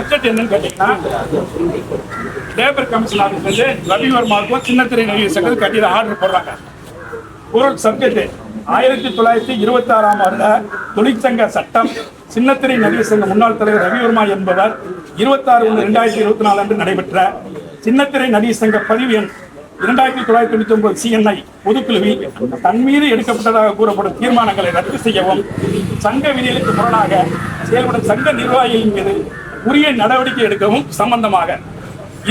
Subject என்னன்னு கேட்டீங்கன்னா labour commission office வந்து ரவிவர்மாவுக்கும் சின்னத்திரை நடிகர் சங்கத்துக்கு கட்டிட ஆர்டர் போடுறாங்க. ஒரு சப்ஜெக்ட் ஆயிரத்தி தொள்ளாயிரத்தி இருபத்தி ஆறாம் ஆண்டு தொழிற்சங்க சட்டம் சின்னத்திரை நடிகர் சங்க முன்னாள் தலைவர் ரவிவர்மா என்பவர் இருபத்தாறு ஒன்று ரெண்டாயிரத்தி இருபத்தி நாலு அன்று நடைபெற்ற சின்னத்திரை நடிகசங்க பதிவு எண் இரண்டாயிரத்தி தொள்ளாயிரத்தி தொண்ணூத்தி ஒன்பது சிஎன்ஐ பொதுக்குழுவில் தன் மீது எடுக்கப்பட்டதாக கூறப்படும் தீர்மானங்களை ரத்து செய்யவும் சங்க விதிகளுக்கு முரணாக செயல்படும் சங்க நிர்வாகிகளின் மீது உரிய நடவடிக்கை எடுக்கவும் சம்பந்தமாக.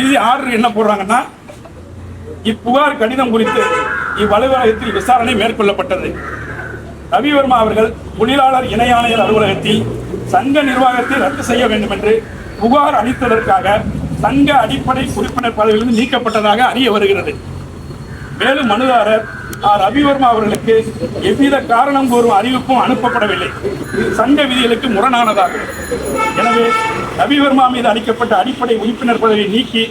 இது ஆர்டர் என்ன போடுறாங்கன்னா இப்புகார் கடிதம் குறித்து இவ்வலுவலகத்தில் விசாரணை மேற்கொள்ளப்பட்டது. ரவிவர்மா அவர்கள் தொழிலாளர் இணை ஆணையர் அலுவலகத்தில் சங்க நிர்வாகத்தை ரத்து செய்ய வேண்டும் என்று புகார் அளித்ததற்காக சங்க அடிப்படை உறுப்பினர் பதவியிலிருந்து நீக்கப்பட்டதாக அறிய வருகிறது. மேலும் மனுதாரர் ஆர் ரவிவர்மா அவர்களுக்கு எவ்வித காரணம் கூறும் அறிவிப்பும் அனுப்பப்படவில்லை. சங்க விதிகளுக்கு முரணானதாகும் எனவே ரவிவர்மா மீது அளிக்கப்பட்ட அடிப்படை உறுப்பினர் பதவியை நீக்கி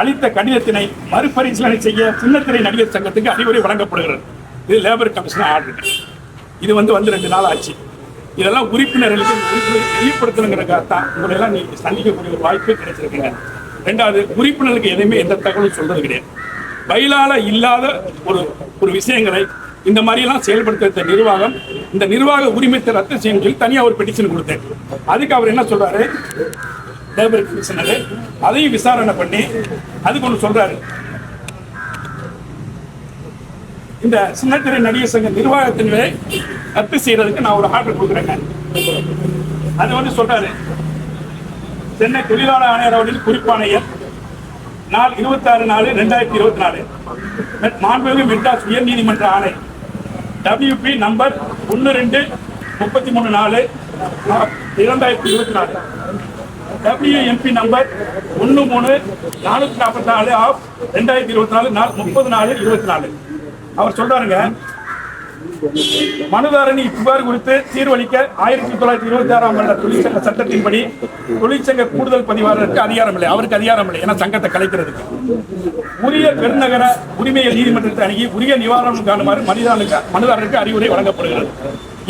அளித்த கடிதத்தினை மறுபரிசீலனை செய்ய சின்னத்திரை நடிகர் சங்கத்துக்கு அறிவுரை வழங்கப்படுகிறது. இது லேபர் கமிஷன் ஆர்டர் இது வந்து வந்து ரெண்டு நாள் ஆச்சு. இதெல்லாம் உறுப்பினர்களுக்கு உறுப்பினர் தான் உங்களெல்லாம் நீ சந்திக்கக்கூடிய ஒரு வாய்ப்பு கிடைச்சிருக்குங்க. ரெண்டாவது உறுப்பினர்களுக்கு எதையுமே எந்த தகவலும் சொல்றது கிடையாது. பயிலால இல்லாத ஒரு ஒரு விஷயங்களை இந்த மாதிரியெல்லாம் செயல்படுத்த நிர்வாகம் இந்த நிர்வாக உரிமத்தை ரத்து செய்யும் சொல்லி தனியாக ஒரு பெட்டிஷன் கொடுத்தேன். அதுக்கு அவர் என்ன சொல்றாரு? லேபர் கமிஷனர் அதையும் விசாரணை பண்ணி அதுக்கு ஒன்று சொல்றாரு. இந்த சின்னத்திரை நடிகர் சங்க நிர்வாகத்தின் ரத்து செய்யறதுக்கு நான் ஒரு ஆர்டர் கொடுக்குறேங்க. அது வந்து சொல்றாரு. சென்னை தொழிலாளர் ஆணையர் அவர்களின் குறிப்பாணையர் நாள் இருபத்தாறு நாலு ரெண்டாயிரத்தி இருபத்தி நாலு. மாண்புமிகு மெட்ராஸ் உயர் நீதிமன்ற ஆணை. டபிள்யூபி நம்பர் ஒன்று ரெண்டு முப்பத்தி மூணு நாலு இரண்டாயிரத்தி இருபத்தி நாலு. டபிள்யூஎம்பி நம்பர் ஒன்று மூணு நானூற்றி நாற்பத்தி நாலு ஆஃப் ரெண்டாயிரத்தி இருபத்தி நாலு நாலு முப்பது நாலு இருபத்தி நாலு. அவர் சொல்றாருங்க மனுதாரணி புகார் குறித்து தீர்வளிக்க ஆயிரத்தி தொள்ளாயிரத்தி இருபத்தி ஆறாம் ஆண்டு தொழிற்சங்க சட்டத்தின்படி தொழிற்சங்க கூடுதல் பதிவாளருக்கு அதிகாரம் இல்லை. அவருக்கு அதிகாரம் இல்லை. ஏன்னா சங்கத்தை கலைக்கிறதுக்கு. உரிய பெருநகர உரிமையை நீதிமன்றத்தை அணுகி உரிய நிவாரணம் காணுமாறு மனிதனுக்கு மனுதாரருக்கு அறிவுரை வழங்கப்படுகிறது.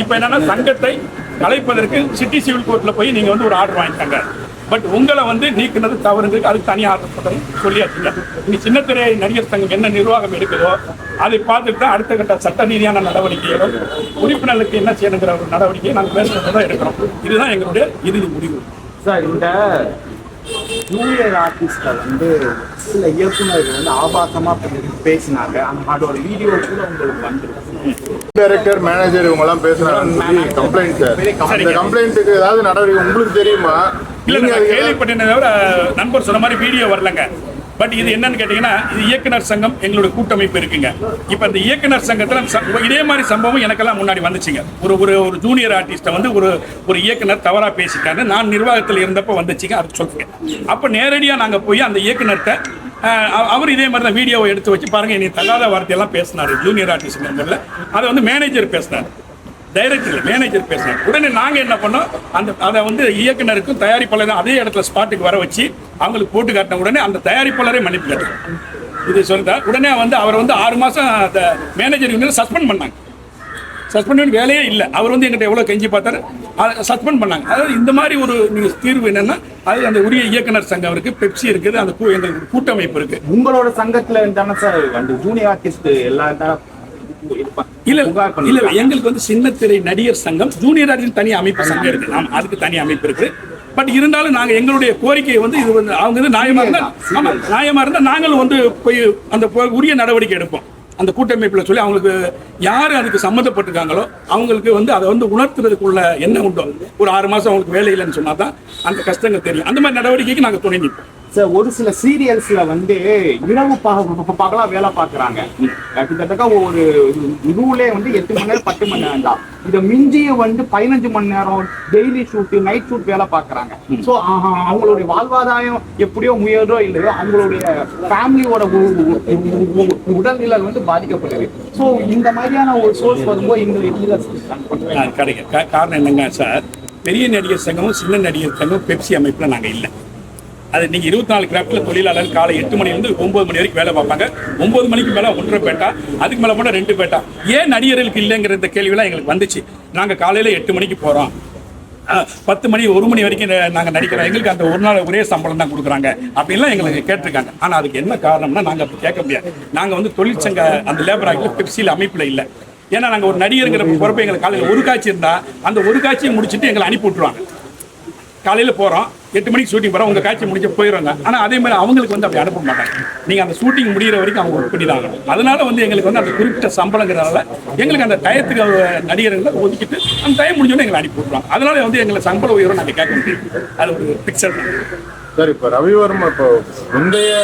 இப்ப என்னன்னா சங்கத்தை கலைப்பதற்கு சிட்டி சிவில் கோர்ட்ல போய் நீங்க வந்து ஒரு ஆர்டர் வாங்கிட்டாங்க பட் உங்களை வந்து நீக்கினது தவறுங்கிறது அதுக்கு தனியாக ஆர்டர் போட்டது சொல்லியாச்சுங்க. இனி சின்னத்திரை நடிகர் சங்கம் என்ன நிர்வாகம் இருக்குதோ அதை பார்த்துட்டு தான் அடுத்த கட்ட சட்ட ரீதியான நடவடிக்கைகளும் உறுப்பினர்களுக்கு என்ன செய்யணுங்கிற ஒரு நடவடிக்கையை நாங்கள் மேற்கொண்டு தான் இருக்கிறோம் இதுதான் எங்களுடைய இறுதி முடிவு. சார் இந்த ஜூனியர் ஆர்டிஸ்ட வந்து சில இயக்குனர்கள் வந்து ஆபாசமா பேசினாங்க. அந்த அதோட வீடியோ கூட உங்களுக்கு வந்துருக்கு டைரக்டர் மேனேஜர் இவங்க எல்லாம் பேசுறாங்கன்னு சொல்லி கம்ப்ளைண்ட் சார் அந்த கம்ப்ளைண்ட்டுக்கு ஏதாவது நடவடிக்கை உங்களுக்கு தெரியுமா? இல்ல கேள்விப்பட்டேனே தவிர நண்பர் சொன்ன மாதிரி வீடியோ வரலங்க. பட் இது என்னன்னு கேட்டீங்கன்னா இது இயக்குனர் சங்கம் எங்களுடைய கூட்டமைப்பு இருக்குங்க. இப்போ இந்த இயக்குனர் சங்கத்துல இதே மாதிரி சம்பவம் எனக்கெல்லாம் முன்னாடி வந்துச்சுங்க. ஒரு ஒரு ஒரு ஜூனியர் ஆர்டிஸ்ட்டை வந்து ஒரு ஒரு இயக்குனர் தவறா பேசிட்டாரு. நான் நிர்வாகத்தில் இருந்தப்ப வந்துச்சுங்க அது சொல்றேன். அப்போ நேரடியா நாங்க போய் அந்த இயக்குனர்கிட்ட அவர் இதே மாதிரி தான் வீடியோவை எடுத்து வச்சு பாருங்க நீ தகாத வார்த்தையெல்லாம் பேசினாரு. ஜூனியர் ஆர்டிஸ்ட் மெம்பர்ல அதை வந்து மேனேஜர் பேசினார். டைரக்டர் மேனேஜர் பேசினார். உடனே நாங்கள் என்ன பண்ணோம்? அந்த அதை வந்து இயக்குனருக்கும் தயாரிப்பாளரும் அதே இடத்துல ஸ்பாட்டுக்கு வர வச்சு அவங்களுக்கு போட்டு காட்டின உடனே அந்த தயாரிப்பாளரே மன்னிப்பு கேட்டார். இது சொல்லிட்டார் உடனே வந்து அவரை வந்து ஆறு மாதம் அந்த மேனேஜர் யூனியன் சஸ்பெண்ட் பண்ணாங்க. சஸ்பெண்ட் பண்ணி வேலையே இல்லை. அவர் வந்து எங்கிட்ட எவ்வளோ கெஞ்சி பார்த்தாரு. அதை சஸ்பெண்ட் பண்ணாங்க. அதாவது இந்த மாதிரி ஒரு நீங்கள் தீர்வு என்னென்னா அது அந்த உரிய இயக்குனர் சங்கம் இருக்குது பெப்சி இருக்குது அந்த கூ- எங்களுக்கு கூட்டமைப்பு இருக்குது உங்களோட சங்கத்தில் தானே சார் அந்த ஜூனியர் ஆர்டிஸ்ட் எல்லாம் இல்ல இல்ல எங்களுக்கு வந்து சின்னத்திரை நடிகர் சங்கம் ஜூனியர் ஆர்டிஸ்ட் தனி அமைப்பு சங்கம் இருக்கு. ஆமா அதுக்கு தனி அமைப்பு இருக்கு. பட் இருந்தாலும் நாங்க எங்களுடைய கோரிக்கையை வந்து இது வந்து அவங்க வந்து நியாயமா இருந்தா ஆமா நியாயமா இருந்தா நாங்களும் வந்து போய் அந்த உரிய நடவடிக்கை எடுப்போம். அந்த கூட்டமைப்பில் சொல்லி அவங்களுக்கு யார் அதுக்கு சம்மந்தப்பட்டிருக்காங்களோ அவங்களுக்கு வந்து அதை வந்து உணர்த்துறதுக்குள்ள என்ன உண்டோ ஒரு ஆறு மாதம் அவங்களுக்கு வேலை இல்லைன்னு சொன்னால் தான் அந்த கஷ்டங்கள் தெரியும். அந்த மாதிரி நடவடிக்கைக்கு நாங்கள் துணை நிற்போம். சார் ஒரு சில சீரியல்ஸ்ல வந்து இரவு பகலா வேலை பாக்குறாங்க கிட்டத்தட்ட ஒரு இதுவுலே வந்து எட்டு மணி நேரம் பத்து மணி நேரம் தான் இதை மிஞ்சிய வந்து பதினஞ்சு மணி நேரம் டெய்லி ஷூட் நைட் ஷூட் வேலை பாக்குறாங்க ஸோ அவங்களுடைய வாழ்வாதாரம் எப்படியோ முயறோ இல்லையோ அவங்களுடைய ஃபேமிலியோட உடல்நிலை வந்து பாதிக்கப்படுது ஸோ இந்த மாதிரியான ஒரு சோர்ஸ் வரும்போது எங்களுக்கு கிடைக்கும் காரணம் என்னங்க சார்? பெரிய நடிகர் சங்கமும் சின்ன நடிகர் சங்கமும் பெப்சி அமைப்பில் நாங்கள் இல்லை. அது நீங்கள் இருபத்தி நாலு கிராஃப்டில் தொழிலாளர் காலை எட்டு மணிலேருந்து ஒம்பது மணி வரைக்கும் வேலை பார்ப்பாங்க. ஒம்பது மணிக்கு மேலே ஒன்றரை பேட்டா அதுக்கு மேலே போனால் ரெண்டு பேட்டா. ஏன் நடிகர்களுக்கு இல்லைங்கிற இந்த கேள்வியெல்லாம் எங்களுக்கு வந்துச்சு. நாங்கள் காலையில் எட்டு மணிக்கு போகிறோம் பத்து மணி ஒரு மணி வரைக்கும் நாங்கள் நாங்க நடிக்கிறோம். எங்களுக்கு அந்த ஒரு நாள் ஒரே சம்பளம் தான் கொடுக்குறாங்க. அப்படின்லாம் எங்களுக்கு கேட்டிருக்காங்க. ஆனா அதுக்கு என்ன காரணம்னா நாங்க அப்படி கேட்க முடியாது. நாங்க வந்து தொழிற்சங்க அந்த லேபர் ஆக்டில் பெப்சியில் அமைப்புல இல்லை. ஏன்னா நாங்க ஒரு நடிகருங்கிற பொறுப்பு எங்களுக்கு காலையில் ஒரு காட்சி இருந்தா அந்த ஒரு காட்சியை முடிச்சுட்டு எங்களை அனுப்பி விட்டுருவாங்க. காலையில் போகிறோம் எட்டு மணிக்கு ஷூட்டிங் போகிறோம் உங்கள் காட்சி முடிஞ்சு போயிடுவாங்க ஆனால் அதே மாதிரி அவங்களுக்கு வந்து அப்படி அனுப்ப மாட்டாங்க. நீங்கள் அந்த ஷூட்டிங் முடிகிற வரைக்கும் அவங்க ஒர்க் பண்ணி தான் ஆகணும். அதனால வந்து எங்களுக்கு வந்து அந்த குறிப்பிட்ட சம்பளங்கிறனால எங்களுக்கு அந்த டயத்துக்கு நடிகர்களை ஒதுக்கிட்டு அந்த டைம் முடிஞ்சோடனே எங்களை அனுப்பி விட்ருவாங்க அதனால வந்து எங்களை சம்பள உயர்வு நாங்கள் கேட்க முடியும் அது ஒரு பிக்சர் சார் இப்போ ரவிவர்மா இப்போ முந்தைய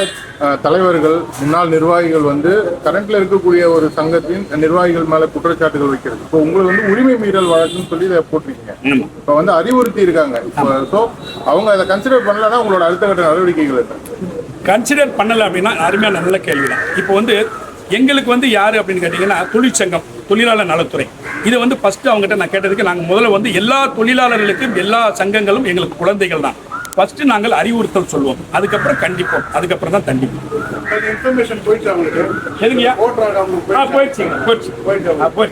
தலைவர்கள் முன்னாள் நிர்வாகிகள் வந்து கரண்ட்ல இருக்கக்கூடிய ஒரு சங்கத்தின் நிர்வாகிகள் மேல குற்றச்சாட்டுகள் வைக்கிறது. இப்போ உங்களுக்கு வந்து உரிமை மீறல் வழக்குன்னு சொல்லி இதை போட்டிருக்கீங்க. இப்போ வந்து அறிவுறுத்தி இருக்காங்க. இப்போ ஸோ அவங்க அதை கன்சிடர் பண்ணலன்னா உங்களோட அடுத்த கட்ட நடவடிக்கைகள் கன்சிடர் பண்ணல அப்படின்னா அருமையான நல்ல கேள்வி தான் இப்போ வந்து எங்களுக்கு வந்து யாரு அப்படின்னு கேட்டிங்கன்னா தொழிற்சங்கம் தொழிலாளர் நலத்துறை. இதை வந்து ஃபஸ்ட்டு அவங்ககிட்ட நான் கேட்டதுக்கு நாங்கள் முதல்ல வந்து எல்லா தொழிலாளர்களுக்கும் எல்லா சங்கங்களும் எங்களுக்கு குழந்தைகள் தான் ஃபர்ஸ்ட் நாங்கள் அறிவுறுத்தல் சொல்லுவோம் அதுக்கப்புறம் கண்டிப்போம். அதுக்கப்புறம் தான் தண்டிப்போம் இன்ஃபர்மேஷன் போயிட்டு அவங்களுக்கு எதுங்கய்யா? அவங்களுக்கு போயிடுச்சு? போயிடுச்சு.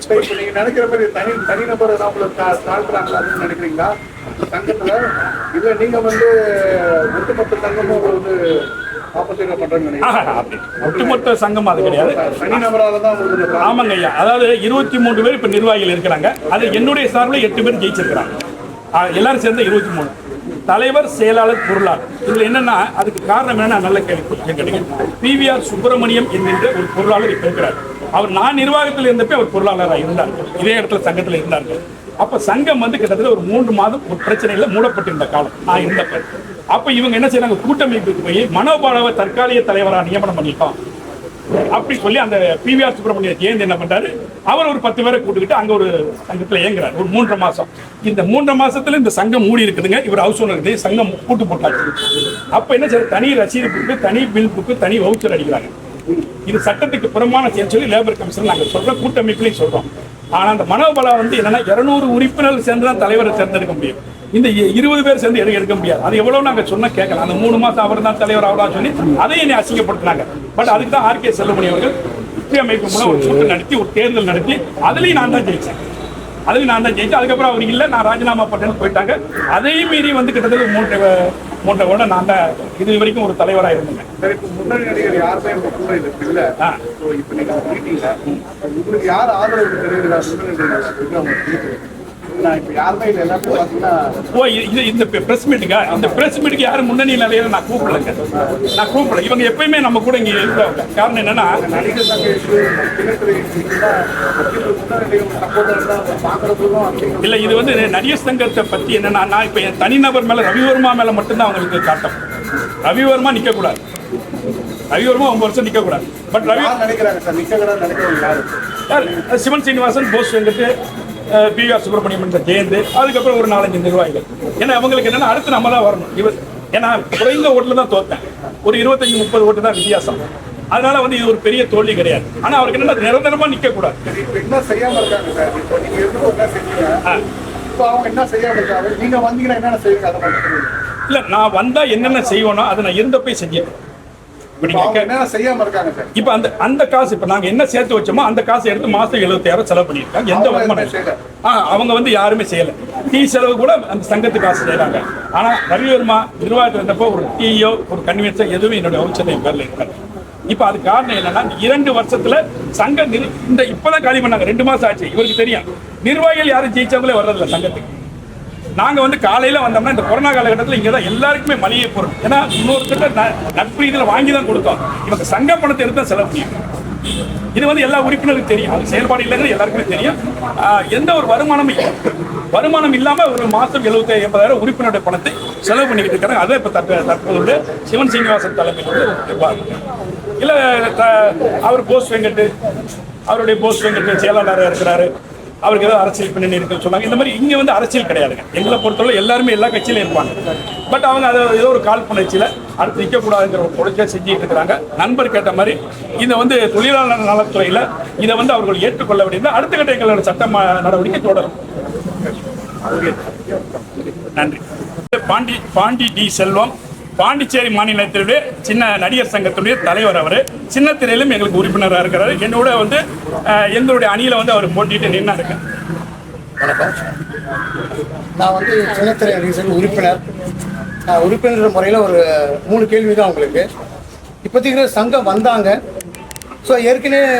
இப்போ நீங்க நினைக்கிற மாதிரி தனி தனிநபர் தான் உங்களுக்கு தா- தாழ்த்துறாங்களா அப்படின்னு நினைக்கிறீங்களா? சங்கத்துல இல்ல நீங்க வந்து ஒட்டுமொத்த சங்கமும் வந்து ஒட்டுமொத்த சங்கம் அது கிடையாது. ஆமாங்க ஐயா அதாவது இருபத்தி மூன்று பேர் இப்போ நிர்வாகிகள் இருக்கிறாங்க. அது என்னுடைய சார்பில் எட்டு பேர் ஜெயிச்சிருக்கிறாங்க. எல்லாரும் சேர்ந்து இருபத்தி மூணு. தலைவர் செயலாளர் பொருளாளர். இதுல என்னன்னா அதுக்கு காரணம் என்ன நல்ல கேள்வி கேட்டீங்க. பிவிஆர் சுப்பிரமணியம் என்கின்ற ஒரு பொருளாளர் இப்ப இருக்கிறார். அவர் நான் நிர்வாகத்தில் இருந்தப்ப அவர் பொருளாளராக இருந்தார். இதே இடத்துல சங்கத்தில் இருந்தார்கள் அப்ப சங்கம் வந்து கிட்டத்தட்ட ஒரு மூன்று மாதம் ஒரு பிரச்சனையில மூடப்பட்டிருந்த காலம். நான் இருந்தப்ப. அப்ப இவங்க என்ன செய்றாங்க? கூட்டமைப்புக்கு போய் மனோபாலாவை தற்காலிக தலைவராக நியமனம் பண்ணிட்டோம். அப்படி சொல்லி அந்த பிவிஆர் சுப்பிரமணிய ஜெயந்தி என்ன பண்றாரு? அவர் ஒரு பத்து பேரை கூட்டுக்கிட்டு அங்க ஒரு சங்கத்துல இயங்குறாரு. ஒரு மூன்றரை மாசம். இந்த மூன்றரை மாசத்துல இந்த சங்கம் மூடி இருக்குதுங்க. இவர் ஹவுஸ் ஓனர் இருக்குது சங்கம் கூட்டு போட்டாச்சு. அப்ப என்ன செய்ய தனி ரசீது புக்கு தனி பில் புக்கு தனி வவுச்சர் அடிக்கிறாங்க. இது சட்டத்துக்கு புறமான செயல் சொல்லி லேபர் கமிஷன் நாங்க சொல்றோம் கூட்டமைப்புலையும் சொல்றோம். ஆனா அந்த மனோபலா வந்து என்னன்னா இருநூறு உறுப்பினர்கள் சேர்ந்து தான் தலைவரை தேர்ந்தெடுக்க முடியும். இந்த இருபது பேர் சேர்ந்து எடுக்க எடுக்க முடியாது. அது எவ்வளவு நாங்க சொன்னா கேட்கலாம். அந்த மூணு மாசம் அவர் தான் தலைவர் ஆகலாம் சொல்லி அதையும் என்னை அசிங்கப்படுத்தினாங்க. பட் அதுக்கு தான் ஆர்கே செல்லுமணி அவர்கள் அமைப்பு மூலம் ஒரு கூட்டம் நடத்தி ஒரு தேர்தல் நடத்தி அதுலயும் நான் தான் ஜெயிச்சேன். அதுலயும் நான் தான் ஜெயிச்சேன். அதுக்கப்புறம் அவர் இல்ல நான் ராஜினாமா பண்ணேன்னு போயிட்டாங்க. அதையும் மீறி வந்து கிட்டத்தட்ட மூன்றரை மூன்றரை கூட நான் தான் இது வரைக்கும் ஒரு தலைவராக இருந்தேன். முன்னணி நடிகர் யாருமே உங்க கூட இது இல்ல. ஆ. So, இப்போ நீங்க மீட்டிங்ல உங்களுக்கு யார் ஆதரவு ஓ இது இந்த பிரஸ் மீட்டுக்கா இந்த பிரஸ் மீட்டுக்கு யாரும் முன்னணி நிலையில நான் கூப்பிடலங்க. நான் கூப்பிடல. இவங்க எப்பயுமே நம்ம கூட இங்க இருக்கிறவங்க காரணம் என்னன்னா இல்ல இது வந்து நடிகர் சங்கத்தை பத்தி என்னன்னா நான் இப்ப என் தனிநபர் மேல ரவிவர்மா மேல மட்டும்தான் அவங்களுக்கு காட்டம். ரவிவர்மா நிக்க கூடாது ரவிவர்மா ஒன்பது வருஷம் நிக்க கூடாது பட் ரவி நினைக்கிறாங்க சார்? யார்? சிவன் சீனிவாசன் போஸ் வெங்கட் பி ஆர் சுப்பிரமணியம் ஜெயந்த் அதுக்கப்புறம் ஒரு நாலஞ்சு நிர்வாகிகள். ஏன்னா அவங்களுக்கு என்னன்னா அடுத்து நம்ம தான் வரணும். இவர் ஏன்னா குறைந்த ஓட்டுல தான் தோத்தேன். ஒரு இருபத்தஞ்சு முப்பது ஓட்டு தான் வித்தியாசம். அதனால வந்து இது ஒரு பெரிய தோல்வி கிடையாது. ஆனா அவருக்கு என்னன்னா நிரந்தரமா நிக்க கூடாது இல்ல நான் வந்தா என்னென்ன செய்வேனோ அதை நான் இருந்தப்ப செஞ்சேன் இப்ப இருக்காங்க அந்த அந்த காசு இப்ப நாங்க என்ன சேர்த்து வச்சோமோ அந்த காசு எடுத்து மாசம் எழுபத்தாயிரம் செலவு பண்ணியிருக்காங்க. எந்த வருமானம் அவங்க வந்து யாருமே செய்யல. டீ செலவு கூட அந்த சங்கத்து காசு செய்யறாங்க ஆனா ரவிவர்மா நிர்வாகத்தில் இருந்தப்போ ஒரு டீயோ ஒரு கன்வீனியன்ஸோ எதுவும் என்னுடைய என் பேர்ல இருக்காது இப்ப அது காரணம் என்னன்னா இரண்டு வருஷத்துல சங்க இந்த இப்பதான் காலி பண்ணாங்க. ரெண்டு மாசம் ஆச்சு. இவருக்கு தெரியும். நிர்வாகிகள் யாரும் ஜெயிச்சவங்களே வர்றதில்ல சங்கத்துக்கு. நாங்க வந்து காலையில வந்தோம்னா இந்த கொரோனா காலகட்டத்தில் இங்கே தான் எல்லாருக்குமே மளிகை பொருள். ஏன்னா இன்னொருத்தர் நட்பு இதில் வாங்கி தான் கொடுத்தோம். இவங்க சங்க பணத்தை எடுத்து தான் செலவு பண்ணியும் இது வந்து எல்லா உறுப்பினருக்கும் தெரியும். அது செயல்பாடு இல்லைங்கிறது எல்லாருக்குமே தெரியும். எந்த ஒரு வருமானமும் இல்லை. வருமானம் இல்லாம ஒரு மாதம் எழுபத்தி எண்பதாயிரம் உறுப்பினருடைய பணத்தை செலவு பண்ணிக்கிட்டு இருக்காங்க. அதை இப்போ தற்ப தற்போது உள்ள சிவன் சீனிவாசன் தலைமையில் இல்லை அவர் போஸ் வெங்கட்டு அவருடைய போஸ் வெங்கட்டு செயலாளராக இருக்கிறாரு. அவருக்கு ஏதோ அரசியல் பின்னணி இருக்குன்னு சொன்னாங்க இந்த மாதிரி இங்கே வந்து அரசியல் கிடையாதுங்க. எங்களை பொறுத்தவரை எல்லாருமே எல்லா கட்சியிலும் இருப்பாங்க. பட் அவங்க அதை ஏதோ ஒரு கால் அடுத்து நிற்கக்கூடாதுங்கிற ஒரு கொள்கையை செஞ்சுட்டு இருக்கிறாங்க. நண்பர் கேட்ட மாதிரி இதை வந்து தொழிலாளர் நலத்துறையில் இதை வந்து அவர்கள் ஏற்றுக்கொள்ள வேண்டியது. அடுத்த கட்ட எங்களோட சட்ட நடவடிக்கை தொடரும். நன்றி. பாண்டி பாண்டி டி செல்வம் பாண்டிச்சேரி மாநிலத்தினுடைய சின்ன நடிகர் சங்கத்துடைய தலைவர் அவர். சின்ன திரையிலும் எங்களுக்கு உறுப்பினராக இருக்கிறார். என்னோட வந்து எங்களுடைய அணியில் வந்து அவர் போட்டிட்டு நின்று இருக்கு வணக்கம். நான் வந்து சின்னத்திரை ரீசன் உறுப்பினர். நான் உறுப்பினர் முறையில் ஒரு மூணு கேள்வி தான் உங்களுக்கு. இப்போதைக்கு சங்கம் வந்தாங்க. ஸோ ஏற்கனவே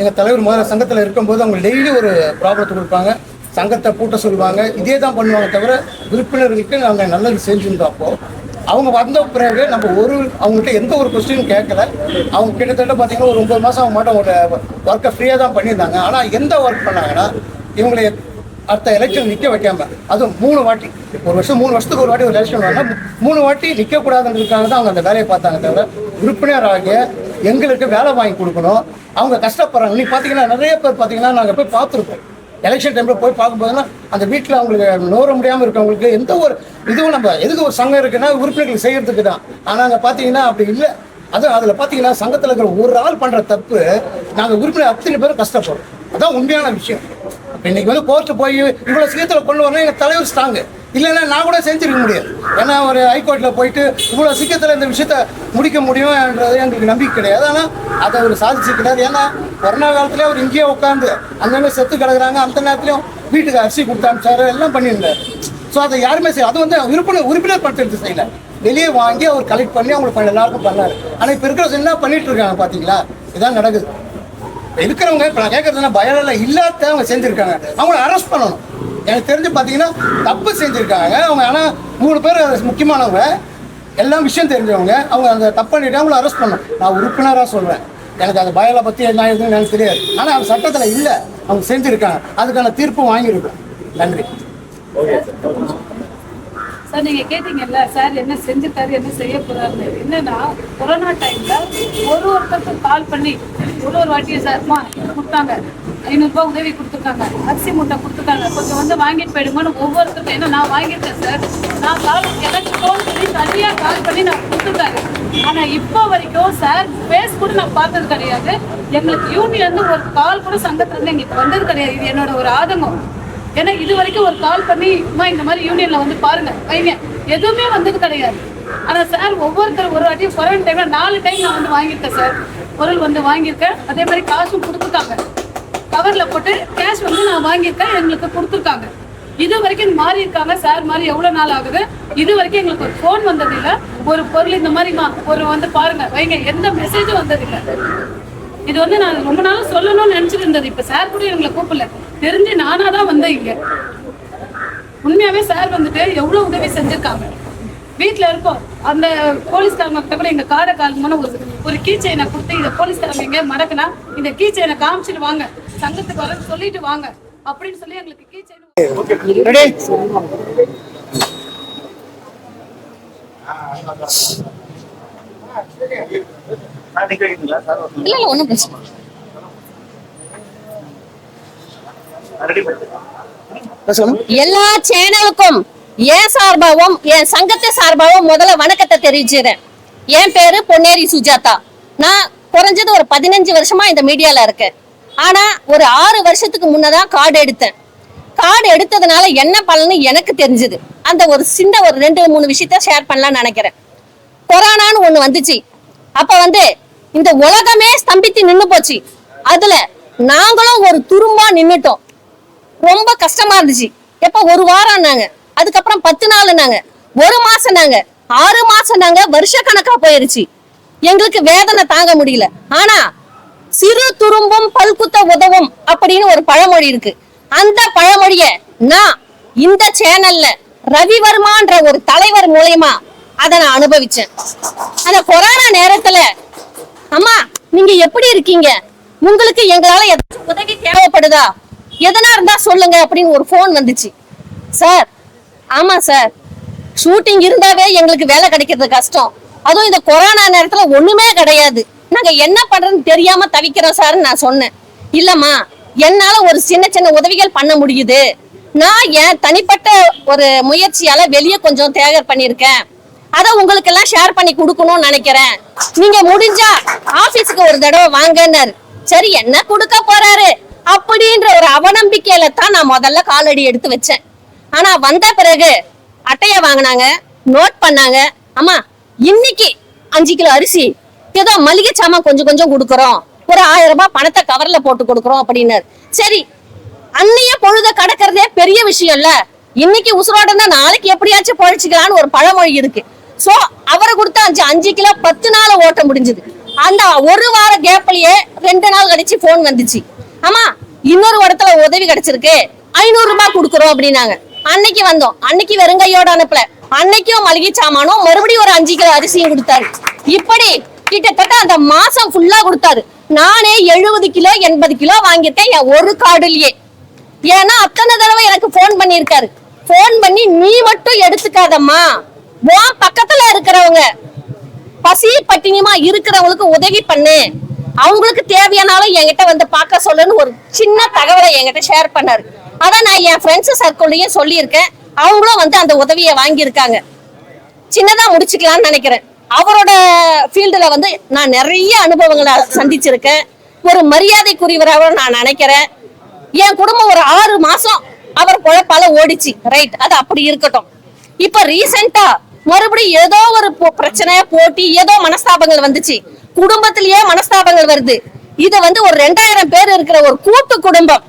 எங்கள் தலைவர் முதல்ல சங்கத்தில் இருக்கும்போது அவங்க டெய்லி ஒரு ப்ராப்ளத்தை கொடுப்பாங்க. சங்கத்தை பூட்ட சொல்லுவாங்க. இதே தான் பண்ணுவாங்க தவிர உறுப்பினர்களுக்கு நாங்கள் நல்லது செஞ்சுருந்தோம் அப்போது அவங்க வந்த பிறகு நம்ம ஒரு அவங்ககிட்ட எந்த ஒரு கொஸ்டினும் கேட்கல. அவங்க கிட்டத்தட்ட பார்த்தீங்கன்னா ஒரு ஒன்பது மாதம் அவங்க மட்டும் அவங்களோட ஒர்க்கை ஃப்ரீயாக தான் பண்ணியிருந்தாங்க. ஆனால் எந்த ஒர்க் பண்ணாங்கன்னா இவங்களை அடுத்த எலெக்ஷன் நிற்க வைக்காம அதுவும் மூணு வாட்டி ஒரு வருஷம் மூணு வருஷத்துக்கு ஒரு வாட்டி ஒரு எலெக்ஷன் வரலாம் மூணு வாட்டி நிற்கக்கூடாதுன்றதுக்காக தான் அவங்க அந்த வேலையை பார்த்தாங்க தவிர உறுப்பினராகிய எங்களுக்கு வேலை வாங்கி கொடுக்கணும். அவங்க கஷ்டப்படுறாங்க. நீ பார்த்தீங்கன்னா நிறைய பேர் பார்த்தீங்கன்னா நாங்கள் போய் பார்த்துருக்கோம் எலெக்ஷன் டைமில் போய் பார்க்கும்போதுன்னா அந்த வீட்டில் அவங்களுக்கு நோர முடியாமல் இருக்கவங்களுக்கு எந்த ஒரு இதுவும் நம்ம எதுக்கு ஒரு சங்கம் இருக்குன்னா உறுப்பினர்கள் செய்கிறதுக்கு தான். ஆனால் அங்கே பார்த்தீங்கன்னா அப்படி இல்லை. அதுவும் அதில் பார்த்தீங்கன்னா சங்கத்தில் இருக்கிற ஒரு ஆள் பண்ணுற தப்பு நாங்கள் உறுப்பினர் அத்தனை பேரும் கஷ்டப்படுறோம். அதான் உண்மையான விஷயம். இப்போ இன்னைக்கு வந்து கோர்ட்டு போய் இவ்வளோ சீக்கிரத்தில் கொண்டு வரணும் எங்கள் தலைவர் ஸ்ட்ராங்கு இல்லைன்னா நான் கூட செஞ்சிருக்க முடியாது. ஏன்னா ஒரு ஹைகோர்ட்டில் போயிட்டு இவ்வளோ சீக்கிரத்தில் இந்த விஷயத்த முடிக்க முடியும்ன்றது எங்களுக்கு நம்பிக்கை கிடையாது. ஆனால் அதை அவர் சாதிச்சிருக்கிறார். ஏன்னா கொரோனா காலத்துலேயே அவர் இங்கேயே உட்காந்து அந்தமாதிரி செத்து கிடக்குறாங்க. அந்த நேரத்துலையும் வீட்டுக்கு அரிசி கொடுத்து அனுப்பிச்சாரு. எல்லாம் பண்ணியிருந்தார். ஸோ அதை யாருமே செய்ய அது வந்து உறுப்பினர் உறுப்பினர் படுத்துறது செய்யல. வெளியே வாங்கி அவர் கலெக்ட் பண்ணி அவங்களுக்கு பண்ண எல்லாருக்கும் பண்ணார். ஆனால் இப்போ இருக்கிற என்ன பண்ணிட்டு இருக்காங்க பார்த்தீங்களா இதான் நடக்குது. இருக்கிறவங்க இப்போ நான் கேட்கறதுனா பயம் இல்லாத அவங்க செஞ்சுருக்காங்க. அவங்கள அரெஸ்ட் பண்ணணும். எனக்கு தெரிஞ்சு பார்த்தீங்கன்னா தப்பு செஞ்சுருக்காங்க. அவங்க ஆனால் மூணு பேர் முக்கியமானவங்க. எல்லாம் விஷயம் தெரிஞ்சவங்க. அவங்க அந்த தப்பு பண்ணிட்டு அவங்கள அரெஸ்ட் பண்ணணும். நான் உறுப்பினராக சொல்கிறேன் எனக்கு அந்த பயலை பற்றி என்ன எதுன்னு எனக்கு தெரியாது. ஆனால் அவங்க சட்டத்தில் இல்லை. அவங்க செஞ்சுருக்காங்க. அதுக்கான தீர்ப்பு வாங்கியிருக்கோம். நன்றி. சார் நீங்கள் கேட்டீங்கல்ல சார் என்ன செஞ்சுட்டாரு என்ன செய்ய போறாருன்னு என்னன்னா கொரோனா டைம்ல ஒரு ஒருத்தருக்கும் கால் பண்ணி ஒரு ஒரு வாட்டியும் சார்மா கொடுத்தாங்க. ஐநூறுரூபா உதவி கொடுத்துருக்காங்க. அரிசி மூட்டை கொடுத்துருக்காங்க. கொஞ்சம் வந்து வாங்கிட்டு போயிடுங்கன்னு ஒவ்வொருத்தருக்கும் ஏன்னா நான் வாங்கிட்டேன் சார். நான் கால் எனக்கு ஃபோன் பண்ணி தனியாக கால் பண்ணி நான் கொடுத்துருக்காரு. ஆனால் இப்போ வரைக்கும் சார் பேஸ் கூட நான் பார்த்தது கிடையாது. எங்களுக்கு யூனியன் ஒரு கால் கூட சங்கத்துலேருந்து எங்களுக்கு வந்தது கிடையாது. இது என்னோட ஒரு ஆதங்கம். ஏன்னா இது வரைக்கும் ஒரு கால் பண்ணி அம்மா இந்த மாதிரி யூனியன்ல வந்து பாருங்க வைங்க. எதுவுமே வந்தது கிடையாது. ஆனா சார் ஒவ்வொருத்தர் ஒரு வாட்டியும் கொரோனா டைம்ல நாலு டைம் நான் வந்து வாங்கியிருக்கேன் சார் பொருள் வந்து வாங்கியிருக்கேன். அதே மாதிரி காசும் கொடுத்துருக்காங்க. கவர்ல போட்டு கேஷ் வந்து நான் வாங்கியிருக்கேன் எங்களுக்கு கொடுத்துருக்காங்க. இது வரைக்கும் மாறி இருக்காங்க சார் மாதிரி எவ்வளவு நாள் ஆகுது? இது வரைக்கும் எங்களுக்கு ஒரு ஃபோன் வந்தது இல்ல. ஒரு பொருள் இந்த மாதிரிமா ஒரு வந்து பாருங்க வைங்க. எந்த மெசேஜும் வந்தது இல்ல. இது வந்து நான் ரொம்ப நாளும் சொல்லணும்னு நினைச்சிட்டு இருந்தது. இப்ப சார் கூட எங்களை கூப்பிடல. தெரிஞ்சு நானா தான் வந்தேன் இங்க. உண்மையாவே சார் வந்துட்டு எவ்வளவு உதவி செஞ்சிருக்காங்க. வீட்ல இருக்கோம். அந்த போலீஸ்காரங்க கிட்ட கூட எங்க காரை காலமான ஒரு ஒரு கீ செயினை கொடுத்து இந்த போலீஸ்காரங்க எங்க மடக்குனா இந்த கீ செயினை காமிச்சிட்டு வாங்க. சங்கத்துக்கு வர சொல்லிட்டு வாங்க. அப்படின்னு சொல்லி எங்களுக்கு கீ செயின் இல்ல இல்ல ஒண்ணும் பிரச்சனை இல்ல. எல்லா சேனலுக்கும் என் சார்பாகவும் என் சங்கத்தை சார்பாகவும் முதல்ல வணக்கத்தை தெரிவிச்சுறேன் என் பேரு பொன்னேரி சுஜாதா. நான் குறைஞ்சது ஒரு பதினஞ்சு வருஷமா இந்த மீடியால இருக்கேன். ஆனா ஒரு ஆறு வருஷத்துக்கு முன்னதான் கார்டு எடுத்தேன். கார்டு எடுத்ததுனால என்ன பலன்னு எனக்கு தெரிஞ்சது. அந்த ஒரு சின்ன ஒரு ரெண்டு மூணு விஷயத்த ஷேர் பண்ணலாம்னு நினைக்கிறேன். கொரோனான்னு ஒண்ணு வந்துச்சு. அப்ப வந்து இந்த உலகமே ஸ்தம்பித்து நின்னு போச்சு. அதுல நாங்களும் ஒரு துரும்பா நின்னுட்டோம். ரொம்ப கஷ்டமா இருந்துச்சு. எப்ப? ஒரு வாரம் நாங்க அதுக்கப்புறம் பத்து நாள் நாங்க ஒரு மாசம் நாங்க ஆறு மாசம் நாங்க வருஷ கணக்கா போயிருச்சு. எங்களுக்கு வேதனை தாங்க முடியல. ஆனா சிறு துரும்பும் பல்குத்த உதவும் அப்படின்னு ஒரு பழமொழி இருக்கு. அந்த பழமொழிய நான் இந்த சேனல்ல ரவிவர்மான்ற ஒரு தலைவர் மூலயமா அதை நான் அனுபவிச்சேன். அந்த கொரோனா நேரத்துல அம்மா நீங்க எப்படி இருக்கீங்க? உங்களுக்கு எங்களால உதவி தேவைப்படுதா? எதனா இருந்தா சொல்லுங்க அப்படின்னு ஒரு ஃபோன் வந்துச்சு. சார் ஆமா சார் ஷூட்டிங் இருந்தாவே எங்களுக்கு வேலை கிடைக்கிறது கஷ்டம். அதுவும் இந்த கொரோனா நேரத்துல ஒண்ணுமே கிடையாது. நாங்க என்ன பண்றதுன்னு தெரியாம தவிக்கிறோம் சார்னு நான் சொன்னேன். இல்லம்மா என்னால ஒரு சின்ன சின்ன உதவிகள் பண்ண முடியுது. நான் என் தனிப்பட்ட ஒரு முயற்சியால வெளியே கொஞ்சம் தேகர் பண்ணியிருக்கேன். அத உங்களுக்கு எல்லாம் ஷேர் பண்ணி கொடுக்கணும்னு நினைக்கிறேன். நீங்க முடிஞ்சா ஆபீஸ்க்கு ஒரு தடவை வாங்கன்னாரு. சரி என்ன கொடுக்க போறாரு? அப்படின்னு அவநம்பிக்கையில தான் நான் முதல்ல காலடி எடுத்து வச்சேன். ஆனா வந்த பிறகு அட்டைய வாங்கினாங்க நோட் பண்ணாங்க அம்மா இன்னைக்கு அஞ்சு கிலோ அரிசி ஏதோ மளிகை சாமான் கொஞ்சம் கொஞ்சம் கொடுக்குறோம். ஒரு ஆயிரம் ரூபாய் பணத்தை கவர்ல போட்டு கொடுக்குறோம் அப்படின்னாரு. சரி அன்னைய பொழுத கடக்கிறதே பெரிய விஷயம் இல்ல. இன்னைக்கு உசுரோட இருந்தா நாளைக்கு எப்படியாச்சும் பொழைச்சிக்கலாம்னு ஒரு பழமொழி இருக்கு. சோ அவரை கொடுத்த அஞ்சு அஞ்சு கிலோ பத்து நாள் ஓட்ட முடிஞ்சது. அந்த ஒரு வார கேப்லயே ரெண்டு நாள் கழிச்சு போன் வந்துச்சு. ஆமா இன்னொரு இடத்துல உதவி கிடைச்சிருக்கு. ஐநூறு ரூபாய் கொடுக்குறோம் அப்படின்னாங்க. அன்னைக்கு வந்தோம். அன்னைக்கு வெறுங்கையோட அனுப்பல. அன்னைக்கும் மளிகை சாமானும் மறுபடியும் ஒரு அஞ்சு கிலோ அரிசியும் கொடுத்தாரு. இப்படி கிட்டத்தட்ட அந்த மாசம் ஃபுல்லா கொடுத்தாரு. நானே எழுபது கிலோ எண்பது கிலோ வாங்கிட்டேன் என் ஒரு கார்டுலயே. ஏன்னா அத்தனை தடவை எனக்கு ஃபோன் பண்ணியிருக்காரு. ஃபோன் பண்ணி நீ மட்டும் எடுத்துக்காதம்மா. உன் பக்கத்துல இருக்கிறவங்க பசி பட்டினியுமா இருக்கிறவங்களுக்கு உதவி பண்ணு. அவங்களுக்கு தேவையானாலும் என்கிட்ட வந்து பார்க்க சொல்லுன்னு ஒரு சின்ன தகவலை என்கிட்ட ஷேர் பண்ணாரு. அதான் நான் என் ஃப்ரெண்ட்ஸ் சர்க்கிள்லையும் சொல்லியிருக்கேன். அவங்களும் வந்து அந்த உதவியை வாங்கியிருக்காங்க. சின்னதா முடிச்சுக்கலாம்னு நினைக்கிறேன். அவரோட ஃபீல்டில் வந்து நான் நிறைய அனுபவங்களை சந்திச்சிருக்கேன். ஒரு மரியாதைக்குரியவராக நான் நினைக்கிறேன். என் குடும்பம் ஒரு ஆறு மாசம் அவர் குழப்பால ஓடிச்சு. ரைட் அது அப்படி இருக்கட்டும். இப்ப ரீசெண்டா மறுபடியும் ஏதோ ஒரு பிரச்சனை போட்டி ஏதோ மனஸ்தாபங்கள் வந்துச்சு. குடும்பத்திலேயே மனஸ்தாபங்கள் வருது. இது வந்து ஒரு ரெண்டாயிரம் பேர் இருக்கிற ஒரு கூட்டு குடும்பம்.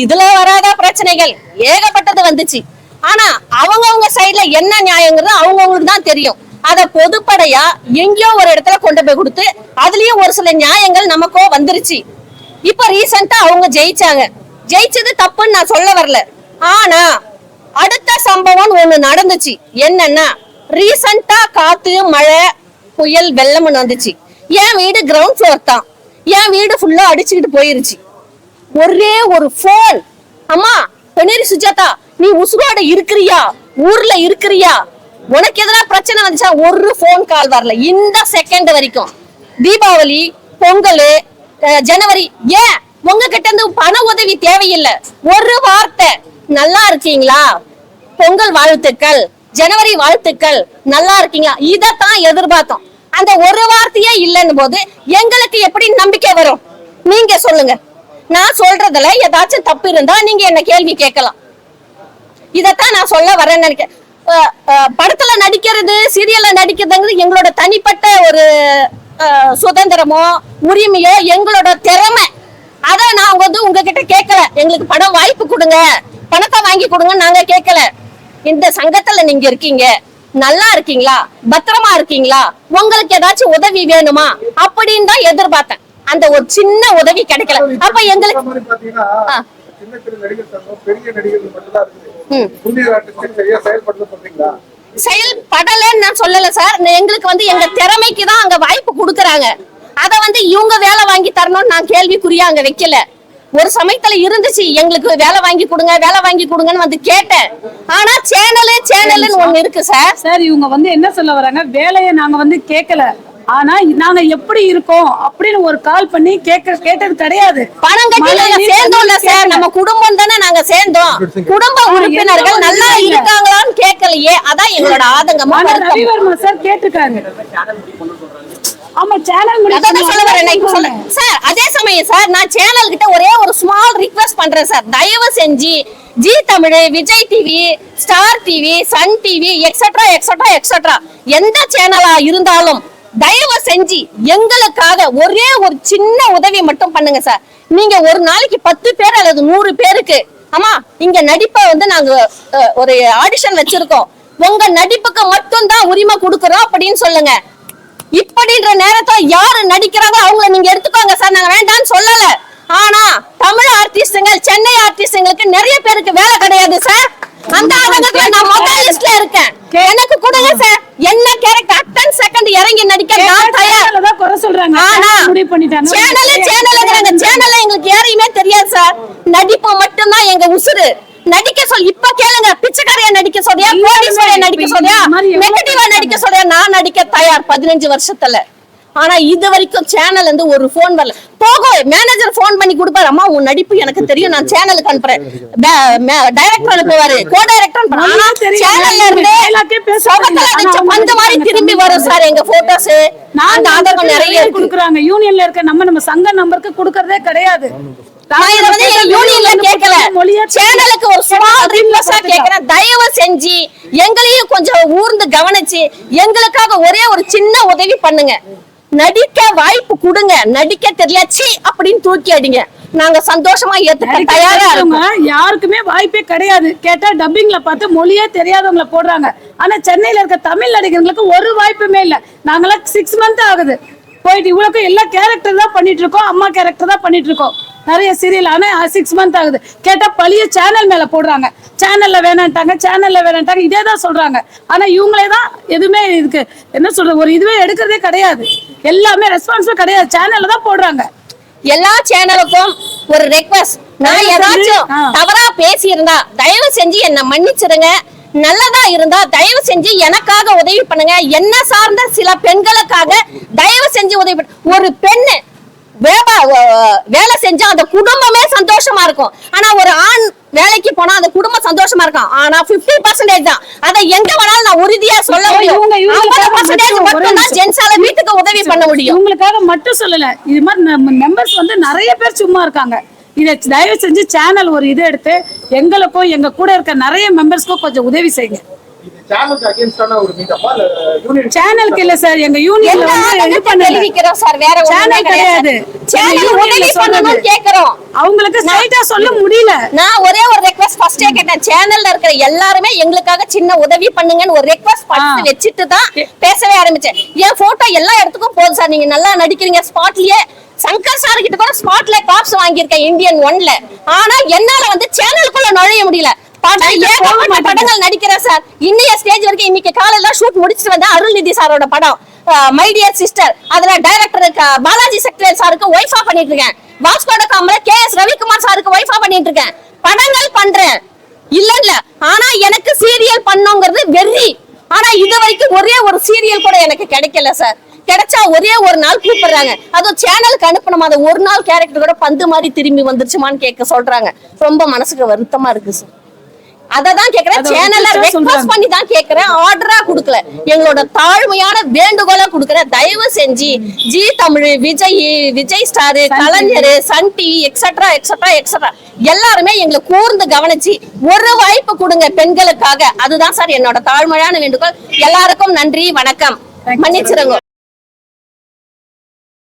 இதுல வராத பிரச்சனைகள். ஏகப்பட்டது வந்துச்சு. ஆனா அவங்கவுங்க சைட்ல என்ன நியாயங்கிறது அவங்கவுங்களுக்கு தான் தெரியும். அத பொதுப்படையா எங்கேயோ ஒரு இடத்துல கொண்டு போய் கொடுத்து அதுலயும் ஒரு சில நியாயங்கள் நமக்கோ வந்துருச்சு. இப்ப ரீசெண்டா அவங்க ஜெயிச்சாங்க. ஜெயிச்சது தப்புன்னு நான் சொல்ல வரல. ஆனா அடுத்த சம்பவம் ஒண்ணு நடந்துச்சு. என்னன்னா ரீசெண்டா காத்து மழை புயல் வெள்ளம்னு வந்துச்சு. என் வீடு கிரவுண்ட் ஃப்ளோர் தான். என் வீடு ஃபுல்லா அடிச்சுக்கிட்டு போயிருச்சு. ஒரே ஒரு ஃபோன் அம்மா பொன்னேரி சுஜாதா நீ உசுரோட இருக்கிறியா? ஊர்ல இருக்கிறியா? உனக்கு எதனா பிரச்சனை வந்துச்சா? ஒரு ஃபோன் கால் வரல. இந்த செகண்ட் வரைக்கும். தீபாவளி பொங்கல் ஜனவரி ஏன்? உங்ககிட்ட இருந்து பண உதவி தேவையில்லை. ஒரு வார்த்தை. நல்லா இருக்கீங்களா? பொங்கல் வாழ்த்துக்கள். ஜனவரி வாழ்த்துக்கள். நல்லா இருக்கீங்களா இதைத்தான் எதிர்பார்த்தோம். அந்த ஒரு வார்த்தையே இல்லைன்னு போது எங்களுக்கு எப்படி நம்பிக்கை வரும்? நீங்க சொல்லுங்க. நான் சொல்றதுல ஏதாச்சும் தப்பு இருந்தா நீங்க என்ன கேள்வி கேட்கலாம். இதத்தான் நான் சொல்ல வரேன்னு நினைக்கிறேன். படத்துல நடிக்கிறது சீரியல்ல நடிக்கிறதுங்கிறது எங்களோட தனிப்பட்ட ஒரு சுதந்திரமோ உரிமையோ எங்களோட திறமை. அத நான் வந்து உங்ககிட்ட கேட்கல. எங்களுக்கு படம் வாய்ப்பு கொடுங்க. பணத்தை வாங்கி கொடுங்க நாங்க கேட்கல. இந்த சங்கத்துல நீங்க இருக்கீங்க. நல்லா இருக்கீங்களா? பத்திரமா இருக்கீங்களா? உங்களுக்கு ஏதாச்சும் உதவி வேணுமா? அப்படின்னு தான் எதிர்பார்த்தேன். அந்த ஒரு சின்ன உதவி கிடைக்கல. அப்ப எங்களுக்கு செயல்படலைன்னு நான் சொல்லல சார். எங்களுக்கு வந்து எங்க திறமைக்கு தான் அங்க வாய்ப்பு கொடுக்கறாங்க. அத வந்து இவங்க வேலை வாங்கி தரணும்னு நான் கேள்விக்குறியா அங்க வைக்கல. ஒரு சமயத்துல இருந்துச்சு எங்களுக்கு வேலை வாங்கி கொடுங்க வேலை வாங்கி கொடுங்கன்னு வந்து கேட்டேன். ஆனா சேனலு சேனல்னு ஒண்ணு இருக்கு சார். சார் இவங்க வந்து என்ன சொல்ல வராங்க? வேலையை நாங்க வந்து கேட்கல ஆனா நாங்க எப்படி இருக்கோம் அப்படின்னு ஒரு கால் பண்ணி கேட்க கேட்டது கிடையாது. பணம் கட்டி நாங்க சேர்ந்தோம்ல சார். நம்ம குடும்பம் தானே நாங்க சேர்ந்தோம். குடும்ப உறுப்பினர்கள் நல்லா. இருக்காங்களான்னு கேட்கலையே அதான் எங்களோட ஆதங்கமா ரவிவர்மா சார் கேட்டிருக்காங்க ஆமா சேனல் அதான் சொல்ல வரேன். சார் அதே சமயம் சார் நான் சேனல் கிட்ட ஒரே ஒரு ஸ்மால் ரிக்வெஸ்ட் பண்றேன் சார். தயவு செஞ்சு Zee Tamil Vijay TV Star TV Sun TV etcetera etcetera etcetera எந்த சேனலா இருந்தாலும் தயவு செஞ்சு எங்களுக்காக ஒரே ஒரு சின்ன உதவி மட்டும் பண்ணுங்க சார். நீங்க ஒரு நாளைக்கு பத்து பேர் அல்லது நூறு பேருக்கு ஆமா இங்க நடிப்பை வந்து நாங்க ஒரு ஆடிஷன் வச்சிருக்கோம். உங்க நடிப்புக்கு மட்டும் தான் உரிமை கொடுக்கறோம் அப்படின்னு சொல்லுங்க. இப்படின்ற நேரத்துல யாரு நடிக்கிறாங்க அவங்கள நீங்க எடுத்துக்கோங்க சார். நாங்க வேண்டாம்னு சொல்ல ஆனா தமிழ் ஆர்டிஸ்டுங்க சென்னை ஆர்டிஸ்டுங்களுக்கு நிறைய பேருக்கு வேலை கிடையாது சார் அந்த ஆதங்கத்துல நான் முதல் லிஸ்ட்ல இருக்கேன் எனக்கு கொடுங்க சார் என்ன கேரக்டர் அட்டன் செகண்ட் இறங்கி நடிக்க நான் தயார் தான் குறை சொல்றாங்க ஆனா முடிவு பண்ணிட்டாங்க சேனல் சேனல்ங்கிறாங்க சேனல்ல எங்களுக்கு யாரையுமே தெரியாது சார் நடிப்பு மட்டும்தான் எங்க உசுரு நடிக்க சொல் இப்ப கேளுங்க பிச்சைக்காரைய நடிக்க சொல்றியா கோடீஸ்வரைய நடிக்க சொல்றியா இந்த மாதிரி எவ்வளவு நெகட்டிவா நடிக்க சொல்றியா நான் நடிக்க தயார் பதினஞ்சு வருஷத்துல. ஆனா இது வரைக்கும் சேனல் இருந்து ஒரு போன் வரல. போகும் மேனேஜர் போன் பண்ணி கொடுப்பாரு. அம்மா உன் நடிப்பு எனக்கு தெரியும். நான் சேனலுக்கு அனுப்புறேன். டைரக்டர் அனுப்புவாரு. கோ டைரக்டர் ஆனா. சேனல்ல இருந்து சொகத்துல. அடிச்ச பந்து மாதிரி திரும்பி வரும் சார் எங்க போட்டோஸ் அந்த ஆதங்கம் நிறைய கொடுக்குறாங்க. யூனியன்ல இருக்க நம்ம நம்ம சங்க நம்பருக்கு கொடுக்கறதே கிடையாது. நான் இத வந்து எங்க யூனியன்ல கேட்கல. சேனலுக்கு ஒரு ரிக்வெஸ்டா கேக்குறேன். தயவு செஞ்சு எங்களையும் கொஞ்சம் ஊர்ந்து கவனிச்சு எங்களுக்காக ஒரே ஒரு சின்ன உதவி பண்ணுங்க. நடிக்க வாய்ப்பு கொடுங்க. நடிக்க தெரியல சீ அப்படின்னு தூக்கி அடிங்க நாங்க சந்தோஷமா ஏத்துக்க தயாரா இருக்கோம். யாருக்குமே வாய்ப்பே கிடையாது. கேட்டா டப்பிங்ல பார்த்து மொழியே தெரியாதவங்கள போடுறாங்க. ஆனா சென்னையில இருக்க தமிழ் நடிகர்களுக்கு ஒரு வாய்ப்புமே இல்ல. நாங்களாம் சிக்ஸ் மந்த் ஆகுது. போயிட்டு இவ்வளவுக்கும் எல்லா கேரக்டர் தான் பண்ணிட்டு இருக்கோம். அம்மா கேரக்டர் தான் பண்ணிட்டு இருக்கோம். நிறைய சீரியல் ஆனா சிக்ஸ் மந்த் ஆகுது. கேட்டா பழைய சேனல் மேல போடுறாங்க. சேனல்ல வேணான்ட்டாங்க சேனல்ல வேணான்ட்டாங்க. இதே தான் சொல்றாங்க. ஆனா இவங்களே தான் எதுவுமே இதுக்கு என்ன சொல்றது ஒரு இதுவே எடுக்கிறதே கிடையாது. எல்லாமே ரெஸ்பான்ஸும் கிடையாது. சேனல்ல தான் போடுறாங்க. எல்லா சேனலுக்கும் ஒரு ரெக்வஸ்ட் நான் ஏதாச்சும். தவறா பேசி இருந்தா தயவு செஞ்சு என்ன மன்னிச்சிருங்க. நல்லதா இருந்தா தயவு செஞ்சு எனக்காக உதவி பண்ணுங்க. என்ன சார்ந்த சில பெண்களுக்காக தயவு செஞ்சு உதவி பண்ணு. ஒரு பெண்ணு வேலை செஞ்சா அந்த குடும்பமே சந்தோஷமா இருக்கும். ஆனா ஒரு ஆண் வேலைக்கு போனா அந்த குடும்பம் சந்தோஷமா இருக்கும் ஆனா 50% பர்சன்டேஜ் தான். அதை எங்க வேணாலும் நான் உறுதியா சொல்ல முடியும். இவங்க- இவங்களுக்காக 50% பர்சன்டேஜ் மட்டும் ஒரே மட்டும் தான் நிமிஷம். ஜென்ஸால வீட்டுக்கு உதவி பண்ண முடியும். இவங்களுக்காக மட்டும் சொல்லல. இது மாதிரி மெம்பர்ஸ் வந்து நிறைய பேர் சும்மா இருக்காங்க. இதை தயவு செஞ்சு சேனல் ஒரு இது எடுத்து எங்களுக்கும் எங்க கூட இருக்க நிறைய மெம்பர்ஸ்க்கும் கொஞ்சம் உதவி செய்யுங்க. சேனலுக்கு இல்ல யூனியன் சேனலுக்கு இல்ல சார் எங்க யூனியன்ல வந்து தெரிவிக்கிறோம் சார் வேற சேனல் கிடையாது. சேனல் உதவி. கேக்குறோம். அவங்களுக்கு ஸ்ட்ரைட்டா சொல்ல முடியல. நான் ஒரே ஒரு ரெக்வஸ்ட் ஃபர்ஸ்டே கேட்டேன். சேனல்ல இருக்கிற எல்லாருமே எங்களுக்காக சின்ன உதவி பண்ணுங்கன்னு ஒரு ரெக்வஸ்ட் ஆ. வச்சுட்டு தான் பேசவே ஆரம்பிச்சேன். என் போட்டோ எல்லா இடத்துக்கும் போகுது சார் நீங்க நல்லா நடிக்கிறீங்க. ஸ்பாட்லயே சங்கர் சார் கிட்ட கூட ஸ்பாட்ல காப்ஸ் வாங்கியிருக்கேன் இந்தியன் ஒன்ல ஆனா என்னால வந்து சேனலுக்குள்ள நுழைய முடியல. படங்கள் நடிக்கிறேன் சார் இன்னைய ஸ்டேஜ் வரைக்கும் இன்னைக்கு காலையில ஷூட் முடிச்சிட்டு வந்தேன் அருள்நிதி சாரோட படம். மை டியர் சிஸ்டர் அதுல டைரக்டர் பாலாஜி செக்ரேட் சாருக்கு ஒய்ஃபா பண்ணிட்டு இருக்கேன். வாஸ்கோட காமல கே எஸ் ரவிக்குமார் சாருக்கு ஒய்ஃபா பண்ணிட்டு இருக்கேன். படங்கள் பண்றேன். இல்ல இல்ல. ஆனா எனக்கு சீரியல் பண்ணுங்கிறது வெறி. ஆனா இது வரைக்கும் ஒரே ஒரு சீரியல் கூட எனக்கு கிடைக்கல சார் கிடைச்சா ஒரே ஒரு நாள் கூப்பிடுறாங்க. அதுவும் சேனலுக்கு அனுப்பணும்? அந்த ஒரு நாள் கேரக்டர் கூட பந்து மாதிரி திரும்பி வந்துருச்சுமான்னு கேட்க சொல்றாங்க. ரொம்ப மனசுக்கு வருத்தமா இருக்கு சார் அததான் கேக்குறேன். சேனல்ல ரெக்வஸ்ட். பண்ணி தான் கேக்குறேன். ஆர்டரா கொடுக்கல. எங்களோட தாழ்மையான வேண்டுகோளா கொடுக்கறேன். தயவு செஞ்சு Zee Tamil Vijay Vijay Star Kalaignar Sun TV etcetera etcetera etcetera எல்லாருமே எங்களை கூர்ந்து கவனிச்சு ஒரு வாய்ப்பு கொடுங்க பெண்களுக்காக. அதுதான் சார் என்னோட தாழ்மையான வேண்டுகோள். எல்லாருக்கும் நன்றி வணக்கம். மன்னிச்சிருங்க.